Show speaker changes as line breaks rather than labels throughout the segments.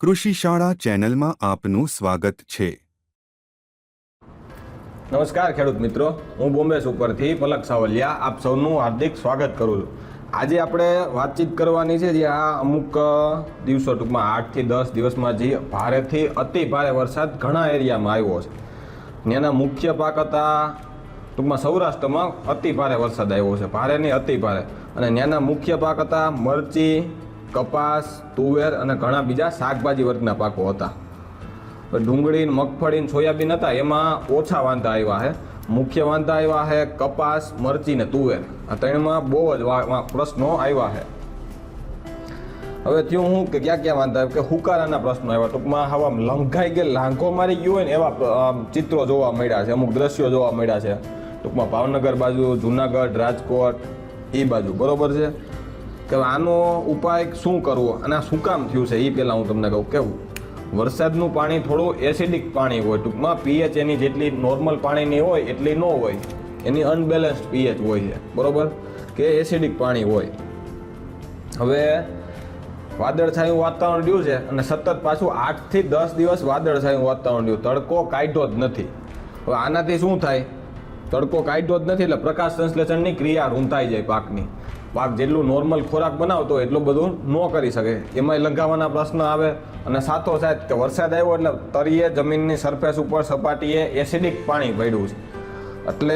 કૃષિ શાળા ચેનલમાં આપનું સ્વાગત છે.
નમસ્કાર ખેડૂત મિત્રો, હું બોમ્બે સુપરથી પલક સાવલિયા આપ સૌનું હાર્દિક સ્વાગત કરું છું. આજે આપણે વાતચીત કરવાની છે જે આ અમુક દિવસો ટૂંકમાં આઠથી દસ દિવસમાં જે ભારેથી અતિ ભારે વરસાદ ઘણા એરિયામાં આવ્યો છે. એના મુખ્ય પાક હતા ટૂંકમાં સૌરાષ્ટ્રમાં અતિ ભારે વરસાદ આવ્યો છે ભારે નહીં અતિ ભારે. અને ત્યાંના મુખ્ય પાક હતા મરચી કપાસ, તુવેર અને ઘણા બીજા શાકભાજી વર્ગના પાકો હતા. ડુંગળી મગફળી સોયાબીન હતા, એમાં ઓછા વાંધા આવ્યા છે મુખ્ય વાંધા આવ્યા છે કપાસ, મરચી ને તુવેર. આ ત્રણમાં બહુ જ પ્રશ્નો આવ્યા છે હવે થયું હું કે ક્યાં ક્યાં વાંધા કે હુકારાના પ્રશ્નો આવ્યા. ટૂંકમાં હવા લંઘાઈ ગયેલ લાંઘો મારી ગયો હોય ને એવા ચિત્રો જોવા મળ્યા છે, અમુક દ્રશ્યો જોવા મળ્યા છે. ટૂંકમાં ભાવનગર બાજુ, જુનાગઢ, રાજકોટ એ બાજુ. બરોબર છે? કે આનો ઉપાય શું કરવો અને આ શું કામ થયું છે એ પહેલાં હું તમને કહું. કેવું વરસાદનું પાણી થોડું એસિડિક પાણી હોય, ટૂંકમાં પીએચ એની જેટલી નોર્મલ પાણીની હોય, એટલી ન હોય. એની અનબેલેન્સ્ડ પીએચ હોય છે, બરાબર? કે એસિડિક પાણી હોય. હવે વાદળછાયું વાતાવરણ રહ્યું છે અને સતત પાછું આઠથી દસ દિવસ વાદળછાયું વાતાવરણ રહ્યું. તડકો કાઢ્યો જ નથી. હવે આનાથી શું થાય? તડકો કાઢ્યો જ નથી એટલે પ્રકાશ સંશ્લેષણની ક્રિયા રૂંધાઈ જાય પાકની. પાક જેટલું નોર્મલ ખોરાક બનાવતો એટલું બધું ન કરી શકે. એમાંય લંઘાવાના પ્રશ્ન આવે અને સાથો સાથ કે વરસાદ આવ્યો એટલે તળિયે, જમીનની સરફેસ ઉપર સપાટીએ એસિડિક પાણી પડ્યું છે. એટલે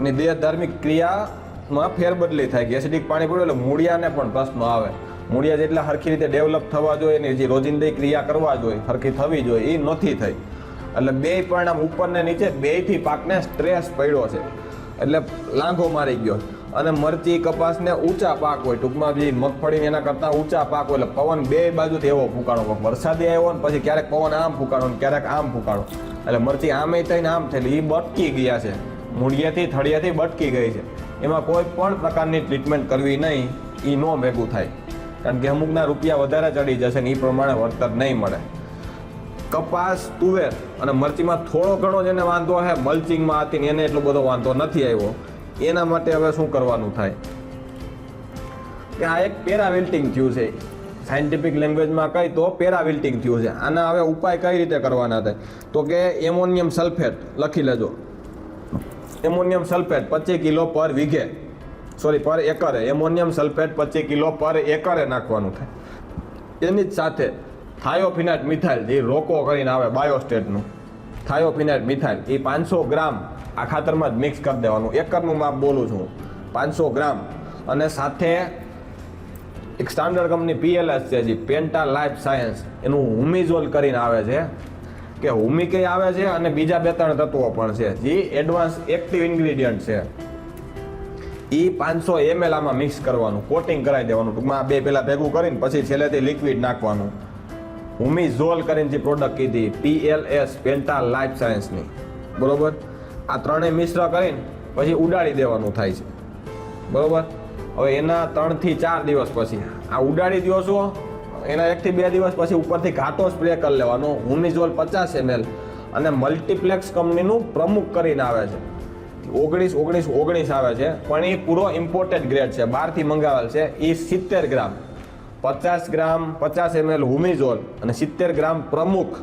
એની દેહ ધાર્મિક ક્રિયામાં ફેરબદલી થાય કે એસિડિક પાણી પડ્યું એટલે મૂળિયાને પણ પ્રશ્નો આવે. મૂળિયા જેટલા સરખી રીતે ડેવલપ થવા જોઈએ એની જે રોજિંદી ક્રિયા કરવા જોઈએ સરખી થવી જોઈએ એ નથી થઈ. એટલે બે પરિણામ ઉપર ને નીચે, બેયથી પાકને સ્ટ્રેસ પડ્યો છે. એટલે લાંઘો મારી ગયો. અને મરચી કપાસને ઊંચા પાક હોય. ટૂંકમાં જે મગફળીને એના કરતાં ઊંચા પાક હોય. એટલે પવન બે બાજુથી એવો ફૂંકાણો. વરસાદી આવ્યો ને પછી ક્યારેક પવન આમ ફૂંકાણો ને ક્યારેક આમ ફૂંકાણો. એટલે મરચી આમે થઈને આમ થયેલી એ બટકી ગયા છે. મૂળિયાથી, થળિયાથી બટકી ગઈ છે. એમાં કોઈ પણ પ્રકારની ટ્રીટમેન્ટ કરવી નહીં. એ ન ભેગું થાય. કારણ કે અમુકના રૂપિયા વધારે ચડી જશે ને એ પ્રમાણે વળતર નહીં મળે. કપાસ, તુવેર અને મરચીમાં થોડો ઘણો જેને વાંધો છે મલ્ચિંગમાં હતી એને એટલો બધો વાંધો નથી આવ્યો. એના માટે હવે શું કરવાનું થાય? કે આ એક પેરાવિલ્ટિંગ થયું છે. સાયન્ટિફિક લેંગ્વેજમાં કહી તો પેરાવિલ્ટિંગ થયું છે. આના હવે ઉપાય કઈ રીતે કરવાના થાય? તો કે એમોનિયમ સલ્ફેટ લખી લેજો. એમોનિયમ સલ્ફેટ પચીસ કિલો પર વીઘે. સોરી પર એકરે. એમોનિયમ સલ્ફેટ પચીસ કિલો પર એકરે નાખવાનું થાય. એની જ સાથે થાયોફિનાઇટ મિથાઇલ જે રોકો કરીને આવે બાયોસ્ટેટનું. થાયોફિનાઇટ મિથાઇલ, એ પાંચસો ગ્રામ આ ખાતરમાં જ મિક્સ કરી દેવાનું. એકરનું માપ બોલું છું. પાંચસો ગ્રામ. અને સાથે એક સ્ટાન્ડર્ડ કંપની પીએલએસ છે જે પેન્ટા લાઈફ સાયન્સ એનું હુમિઝોલ કરીને આવે છે. કે હુમિકે આવે છે અને બીજા બે ત્રણ તત્વો પણ છે. જે એડવાન્સ એક્ટિવ ઇન્ગ્રીડિયન્ટ છે. એ પાંચસો એમએલ આમાં મિક્સ કરવાનું કોટિંગ કરાવી દેવાનું. ટૂંકમાં બે પહેલાં ભેગું કરીને પછી છેલ્લેથી લિક્વિડ નાખવાનું. હુમિઝોલ કરીને જે પ્રોડક્ટ કીધી પીએલએસ પેન્ટા લાઈફ સાયન્સની બરોબર? આ ત્રણેય મિશ્ર કરીને પછી ઉડાડી દેવાનું થાય છે. બરોબર? હવે એના ત્રણથી ચાર દિવસ પછી. આ ઉડાડી દો છો, એના એકથી બે દિવસ પછી ઉપરથી ઘાટો સ્પ્રે કરી લેવાનો. હુમિઝોલ પચાસ એમએલ અને મલ્ટીપ્લેક્સ કંપનીનું પ્રમુખ કરીને આવે છે. ઓગણીસ ઓગણીસ ઓગણીસ આવે છે. પણ એ પૂરો ઇમ્પોર્ટેડ ગ્રેડ છે. બહારથી મંગાવેલ છે. એ સિત્તેર ગ્રામ. પચાસ ગ્રામ, પચાસ એમએલ હુમિઝોલ અને સિત્તેર ગ્રામ પ્રમુખ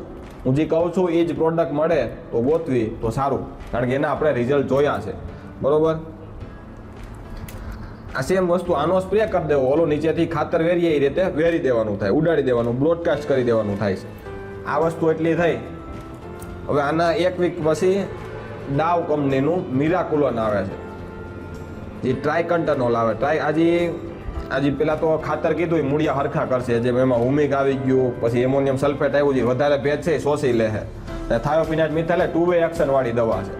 હું જે કહું છું, એ જ પ્રોડક્ટ મળે તો ગોતવી તો સારું. કારણ કે એના આપણે રિઝલ્ટ જોયા છે. બરોબર? આ સેમ વસ્તુ આનો સ્પ્રે કરી દેવો. ઓલો નીચેથી ખાતર વેરીએ એ રીતે વેરી દેવાનું થાય, ઉડાડી દેવાનું બ્રોડકાસ્ટ કરી દેવાનું થાય છે. આ વસ્તુ એટલી થઈ. હવે આના એક વીક પછી ડાવ કંપનીનું મિરાકુલન આવે છે. જે ટ્રાયકન્ટનોલ આવે. ટ્રાય આજે આજે પેલા તો ખાતર કીધું એ મૂળિયા હરખા કરશે. જેમ એમાં હુમિક આવી ગયું, પછી એમોનિયમ સલ્ફેટ આવ્યું છે વધારે ભેજ છે એ શોષી લે છે. અને મિથાઇલ ટુ વે એક્શન વાળી દવા છે.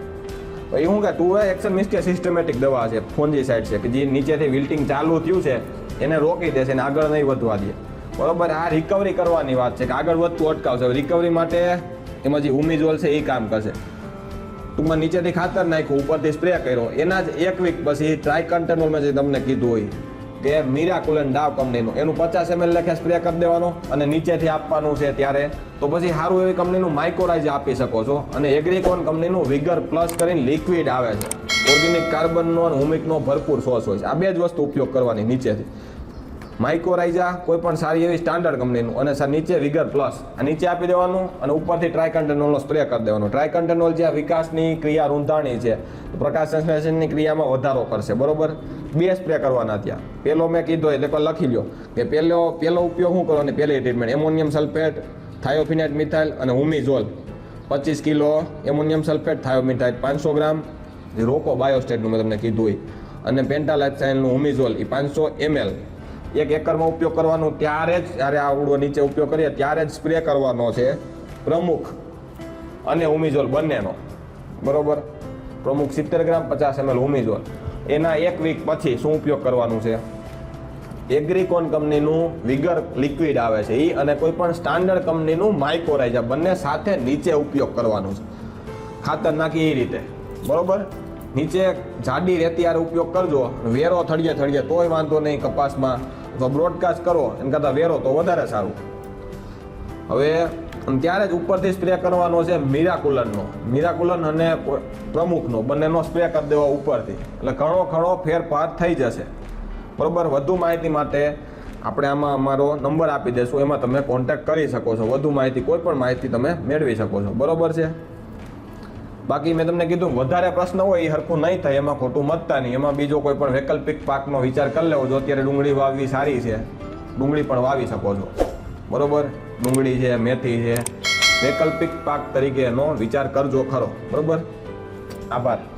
એ શું કે ટુ વે એક્શન મીન્સ કે સિસ્ટમેટિક દવા છે ફોનજી સાઈડ છે, કે જે નીચેથી વિલ્ટિંગ ચાલુ થયું છે, એને રોકી દેશે ને આગળ નહીં વધવા દે. બરોબર, આ રિકવરી કરવાની વાત છે, કે આગળ વધતું અટકાવશે. રિકવરી માટે એમાં જે ઉમિઝોલ છે એ કામ કરશે. ટૂંકમાં નીચેથી ખાતર નાખ્યું, ઉપરથી સ્પ્રે કર્યો. એના જ એક વીક પછી ટ્રાય કન્ટેનર જે તમને કીધું હોય કે મીરાકુલન ડાવ કંપનીનું. એનું પચાસ એમએલ લેખે સ્પ્રે કરી દેવાનો અને નીચેથી આપવાનું છે ત્યારે. તો પછી સારું એવી કંપનીનું માઇક્રોરાઇઝ આપી શકો છો. અને એગ્રીકોન કંપનીનું વિગર પ્લસ કરીને લિક્વિડ આવે છે. ઓર્ગેનિક કાર્બનનો અને હુમિકનો ભરપૂર સોર્સ હોય છે. આ બે જ વસ્તુ ઉપયોગ કરવાની નીચેથી. માઇક્રોરાઇઝા કોઈ પણ સારી એવી સ્ટાન્ડર્ડ કંપનીનું અને સર નીચે વિગર પ્લસ આ નીચે આપી દેવાનું અને ઉપરથી ટ્રાયકન્ટેનોલનો સ્પ્રે કરી દેવાનો. ટ્રાયકન્ટેનોલ જે વિકાસની ક્રિયા રૂંધાણી છે પ્રકાશ સંશ્લેષણની ક્રિયામાં વધારો કરશે, બરોબર? બે સ્પ્રે કરવાના ત્યાં. પહેલો મેં કીધો, એટલે કોઈ લખી લ્યો કે પહેલો પહેલો ઉપયોગ શું કરો અને પહેલી treatment ammonium sulphate thiophanate methyl અને હુમિઝોલ પચીસ કિલો એમોનિયમ સલ્ફેટ થાયોમિથાઇલ પાંચસો ગ્રામ. રોકો બાયોસ્ટેટનું મેં તમને કીધું હોય. અને પેન્ટાલાઇથાઇલનું હુમિઝોલ એ પાંચસો એમએલ એક એકરમાં ઉપયોગ કરવાનો ત્યારે જ જ્યારે આ ઉડો નીચે ઉપયોગ કરીએ ત્યારે જ સ્પ્રે કરવાનો છે પ્રમુખ અને હુમિઝોલ બંનેનો. બરોબર? પ્રમુખ સિત્તેર ગ્રામ પચાસ એમએલ હુમિઝોલ એના એક વીક પછી શું ઉપયોગ કરવાનું છે? એગ્રીકોન કંપનીનું વિગર લિક્વિડ આવે છે. એ અને કોઈ પણ સ્ટાન્ડર્ડ કંપનીનું માઇક્રોરાઇઝા બંને સાથે નીચે ઉપયોગ કરવાનું છે. ખાતર નાખી એ રીતે. બરોબર? નીચે જાડી રેતિયાર ઉપયોગ કરજો. વેરો થળીએ થળીએ તોય વાંધો નહીં, કપાસમાં અથવા બ્રોડકાસ્ટ કરો એમ કરતાં વેરો તો વધારે સારું. હવે ત્યારે જ ઉપરથી સ્પ્રે કરવાનો છે મીરાકુલનનો. મીરાકુલન અને પ્રમુખનો, બંનેનો સ્પ્રે કરી દેવો ઉપરથી. એટલે ઘણો ઘણો ફેરફાર થઈ જશે. બરાબર? વધુ માહિતી માટે આપણે આમાં અમારો નંબર આપી દઈશું એમાં તમે કોન્ટેક્ટ કરી શકો છો. વધુ માહિતી, કોઈ પણ માહિતી તમે મેળવી શકો છો. બરોબર છે? બાકી મેં તમને કીધું, વધારે પ્રશ્ન હોય એ હરખું નહીં થાય, એમાં ખોટું મતતા નહીં. એમાં બીજો કોઈ પણ વૈકલ્પિક પાકનો વિચાર કરી લેવો જો અત્યારે ડુંગળી વાવવી સારી છે. ડુંગળી પણ વાવી શકો છો. બરોબર? ડુંગળી છે, મેથી છે. વૈકલ્પિક પાક તરીકેનો વિચાર કરજો ખરો. બરોબર? આભાર.